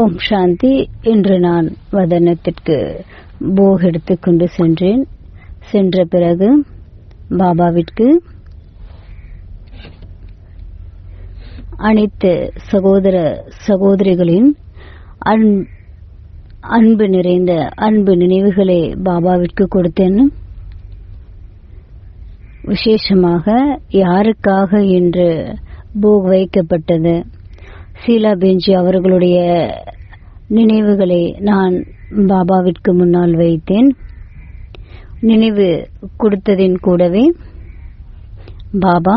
ஓம் சாந்தி இன்று நான் வதனத்திற்கு போக் எடுத்துக்கொண்டு சென்றேன். சென்ற பிறகு பாபாவிற்கு அனைத்து சகோதர சகோதரிகளின் அன்- அன்பு நிறைந்த அன்பு நினைவுகளை பாபாவிற்கு கொடுத்தேன். விசேஷமாக யாருக்காக இன்று போக் வைக்கப்பட்டது? சீலா பெஞ்சி அவர்களுடைய நினைவுகளை நான் பாபாவிற்கு முன்னால் வைத்தேன். நினைவு கொடுத்ததின் கூடவே பாபா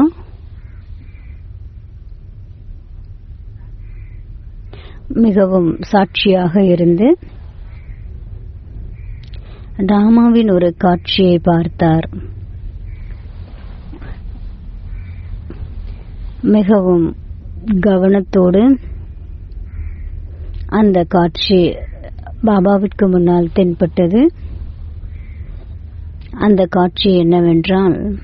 மிகவும் சாட்சியாக இருந்து ராமாவின் ஒரு காட்சியை பார்த்தார். மிகவும் கவனத்தோடு அந்த காட்சி பாபாவிற்கு முன்னால் தென்பட்டது. அந்த காட்சி என்னவென்றால்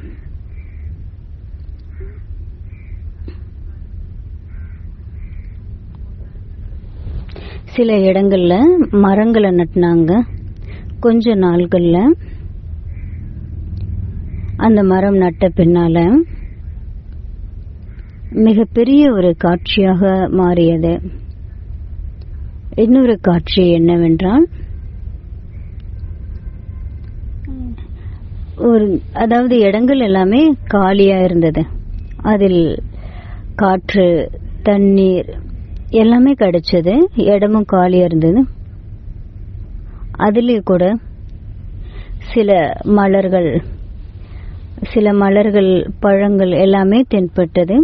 சில இடங்கள்ல மரங்களை நட்டினாங்க. கொஞ்ச நாள்கள்ல அந்த மரம் நட்ட பின்னால மிகப்பெரிய ஒரு காட்சியாக மாறியது. இன்னொரு காட்சி என்னவென்றால் ஒரு அதாவது இடங்கள் எல்லாமே காலியா இருந்தது. அதில் காற்று தண்ணீர் எல்லாமே கிடைச்சது. இடமும் காலியா இருந்தது. அதிலே கூட சில மலர்கள் சில மலர்கள் பழங்கள் எல்லாமே தென்பட்டது.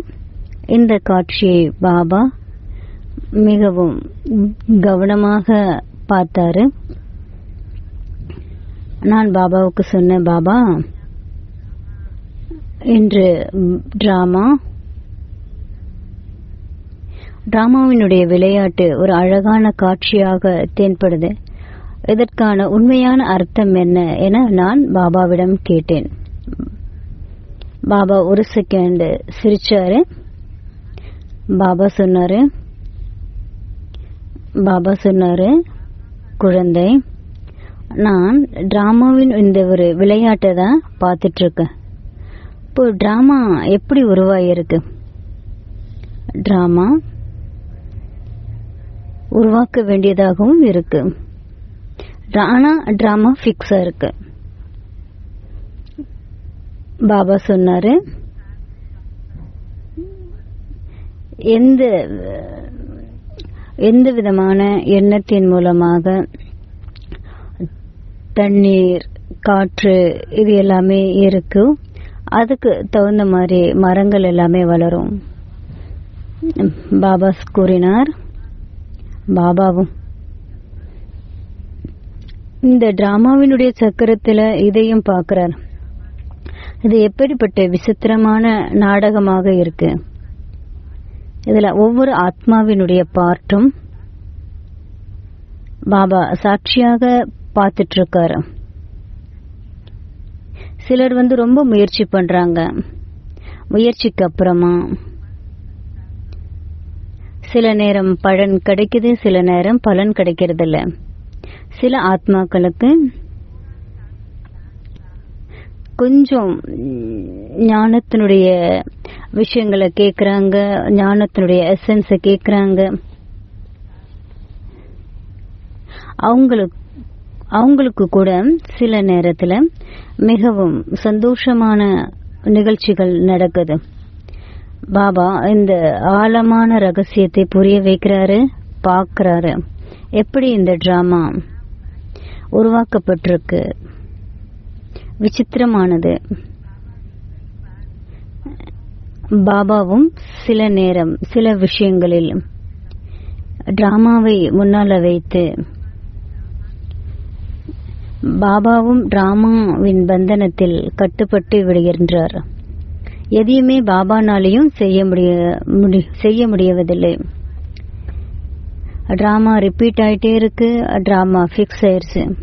இந்த காட்சியை பாபா மிகவும் கவனமாக பார்த்தாரு. நான் பாபாவுக்கு சொன்னேன் பாபா இன்று டிராமா டிராமாவினுடைய விளையாட்டு ஒரு அழகான காட்சியாக தென்படுது. இதற்கான உண்மையான அர்த்தம் என்ன என நான் பாபாவிடம் கேட்டேன். பாபா ஒரு செகண்ட் சிரிச்சாரு. பாபா சொன்னாரு. பாபா சொன்னாரு குழந்தை நான் டிராமாவின் இந்த ஒரு விளையாட்டை தான் பார்த்துட்டு இருக்கேன் இப்போ டிராமா எப்படி உருவாகியிருக்கு? டிராமா உருவாக்க வேண்டியதாகவும் இருக்கு. ஆனா டிராமா ஃபிக்ஸா இருக்கு. பாபா சொன்னாரு எந்த எந்த விதமான எண்ணத்தின் மூலமாக தண்ணீர் காற்று இது எல்லாமே இருக்கு. அதுக்கு தகுந்த மாதிரி மரங்கள் எல்லாமே வளரும். பாபா கூறினார் பாபாவும் இந்த டிராமாவினுடைய சக்கரத்துல இதையும் பார்க்கிறார். இது எப்படிப்பட்ட விசித்திரமான நாடகமாக இருக்கு. இதுல ஒவ்வொரு ஆத்மாவினுடைய பார்ட்டும் பாபா சாட்சியாக பார்த்துட்டு இருக்காரு சிலர் வந்து ரொம்ப முயற்சி பண்றாங்க. முயற்சிக்கு அப்புறமா சில நேரம் பலன் கிடைக்குது சில நேரம் பலன் கிடைக்கிறது இல்ல சில ஆத்மாக்களுக்கு கொஞ்சம் ஞானத்தினுடைய விஷயங்களை கேட்குறாங்க ஞானத்தினுடைய எசன்ஸ கேட்குறாங்க அவங்களுக்கு அவங்களுக்கு கூட சில நேரத்துல மிகவும் சந்தோஷமான நிகழ்ச்சிகள் நடக்குது. பாபா இந்த ஆழமான ரகசியத்தை புரிய வைக்கிறாரு பாக்குறாரு எப்படி இந்த டிராமா உருவாக்கப்பட்டிருக்கு? விசித்திரமானது. பாபாவும் சில நேரம் சில விஷயங்களில் டிராமாவை முன்னால வைத்து பாபாவும் டிராமாவின் பந்தனத்தில் கட்டுப்பட்டு விடுகின்றார். எதையுமே பாபானாலையும் செய்ய முடிய முடி- செய்ய முடியவதில்லை டிராமா ரிப்பீட் ஆயிட்டே இருக்கு டிராமா ஃபிக்ஸ் ஆயிருச்சு.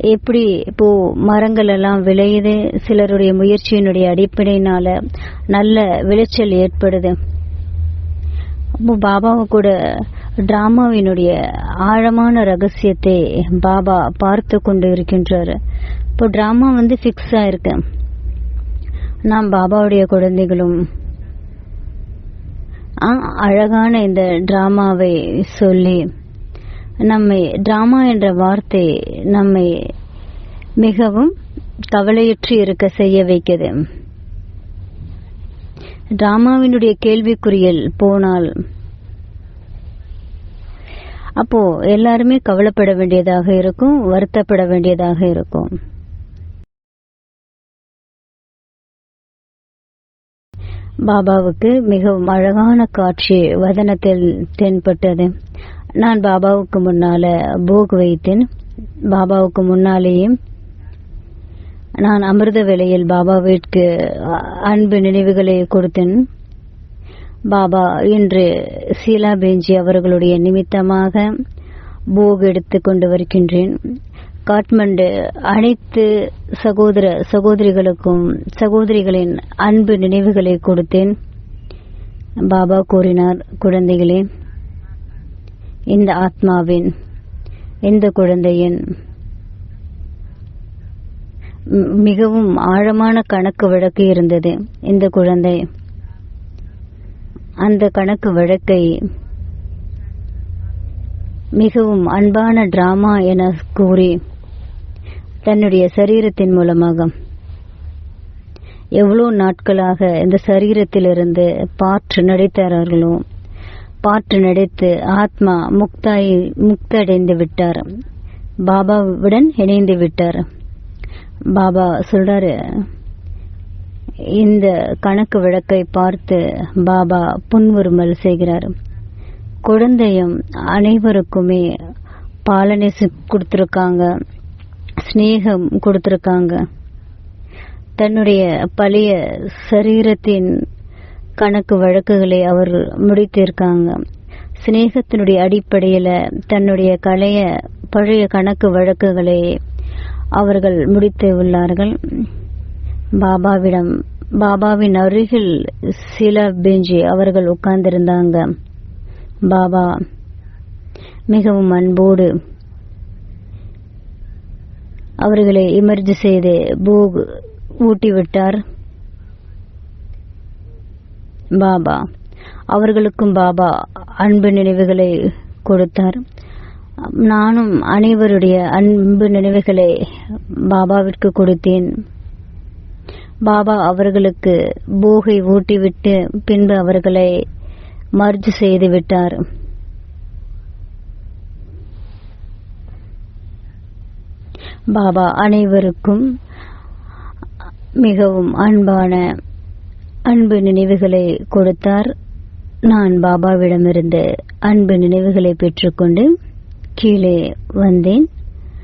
எப்படி இப்போ மரங்கள் எல்லாம் விளையுது சிலருடைய முயற்சியினுடைய அடிப்படையினால நல்ல விளைச்சல் ஏற்படுது. பாபாவை கூட டிராமாவினுடைய ஆழமான ரகசியத்தை பாபா பார்த்து கொண்டு இருக்கின்றாரு. இப்போ டிராமா வந்து ஃபிக்ஸ் ஆயிருக்கு. நாம் பாபாவுடைய குழந்தைகளும் ஆ, அழகான இந்த டிராமாவை சொல்லி நம்மை டிராமா என்ற வார்த்தை நம்மை மிகவும் கவலையுற்று இருக்க செய்ய வைக்கிறது. டிராமாவினுடைய கேள்விக்குறியில் போனால் அப்போ எல்லாருமே கவலைப்பட வேண்டியதாக இருக்கும் வருத்தப்பட வேண்டியதாக இருக்கும். பாபாவுக்கு மிகவும் அழகான காட்சி வதனத்தில் தென்பட்டது. நான் பாபாவுக்கு முன்னால போக் வைத்தேன். பாபாவுக்கு முன்னாலேயே நான் அமிர்த வேளையில் பாபாவிற்கு அன்பு நினைவுகளை கொடுத்தேன். பாபா இன்று சீலா பெஞ்சி அவர்களுடைய நிமித்தமாக போக் எடுத்து கொண்டு வருகின்றேன். காட்மண்டு அனைத்து சகோதர சகோதரிகளுக்கும் சகோதரிகளின் அன்பு நினைவுகளை கொடுத்தேன். பாபா கூறினார் குழந்தைகளே இந்த ஆத்மாவின் இந்த குழந்தையின் மிகவும் ஆழமான கணக்கு வழக்கு இருந்தது. இந்த குழந்தை அந்த கணக்கு வழக்கை மிகவும் அன்பான டிராமா என கூறி தன்னுடைய சரீரத்தின் மூலமாக எவ்வளோ நாட்களாக இந்த சரீரத்திலிருந்து பாற்று நடித்தார்களோ பாற்று நடித்து ஆத்மா முக்தாய் முக்தடைந்து விட்டார். பாபாவுடன் இணைந்து விட்டார். பாபா சொல்றாரு இந்த கணக்கு விளக்கை பார்த்து பாபா புன்வருமல் செய்கிறார். குழந்தையும் அனைவருக்குமே பாலனை கொடுத்துருக்காங்க கொடுத்திருக்காங்க ஸ்நேகம் கொடுத்திருக்காங்க. தன்னுடைய பழைய சரீரத்தின் கணக்கு வழக்குகளை அவர் முடித்திருக்காங்க. சிநேகத்தினுடைய அடிப்படையில தன்னுடைய கலைய பழைய கணக்கு வழக்குகளை அவர்கள் முடித்து உள்ளார்கள். பாபாவிடம் பாபாவின் அருகில் சில பெஞ்சி அவர்கள் உட்கார்ந்திருந்தாங்க. பாபா மிகவும் அன்போடு அவர்களை இமர்ஜி செய்து பூக் ஊட்டிவிட்டார். பாபா. அவர்களுக்கும் பாபா அன்பு நினைவுகளை கொடுத்தார். நானும் அனைவருடைய அன்பு நினைவுகளை பாபாவிற்கு கொடுத்தேன். பாபா அவர்களுக்கு போகை ஊட்டிவிட்டு பின்பு அவர்களை மர்ஜ் செய்து விட்டார். பாபா அனைவருக்கும் மிகவும் அன்பான அன்பு நினைவுகளை கொடுத்தார். நான் பாபாவிடமிருந்து அன்பு நினைவுகளை பெற்றுக்கொண்டு கீழே வந்தேன்.